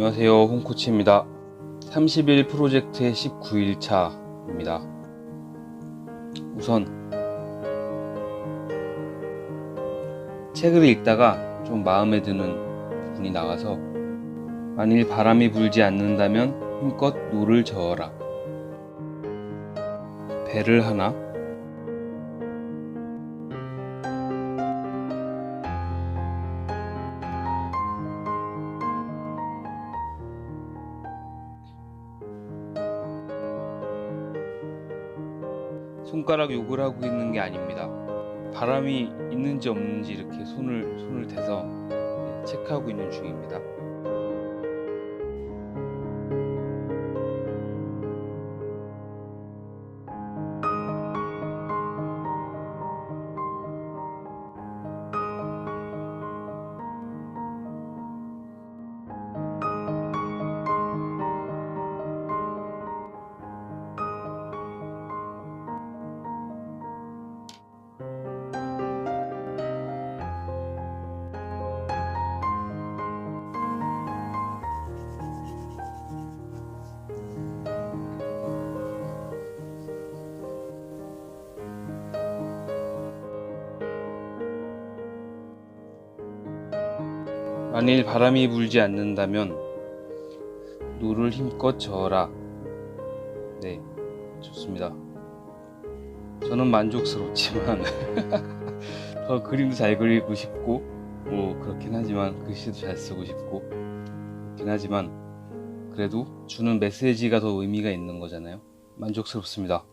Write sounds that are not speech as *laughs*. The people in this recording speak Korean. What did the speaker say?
안녕하세요. 홍코치입니다. 30일 프로젝트의 19일차입니다. 우선 책을 읽다가 좀 마음에 드는 부분이 나가서 만일 바람이 불지 않는다면 힘껏 노를 저어라. 배를 하나 손가락 욕을 하고 있는 게 아닙니다. 바람이 있는지 없는지 이렇게 손을 손을 대서 네, 체크하고 있는 중입니다. 만일 바람이 불지 않는다면 노를 힘껏 저어라. 네, 좋습니다. 저는 만족스럽지만 *laughs* 더 그림도 잘 그리고 싶고 뭐 그렇긴 하지만 글씨도 잘 쓰고 싶고 그렇긴 하지만 그래도 주는 메시지가 더 의미가 있는 거잖아요. 만족스럽습니다.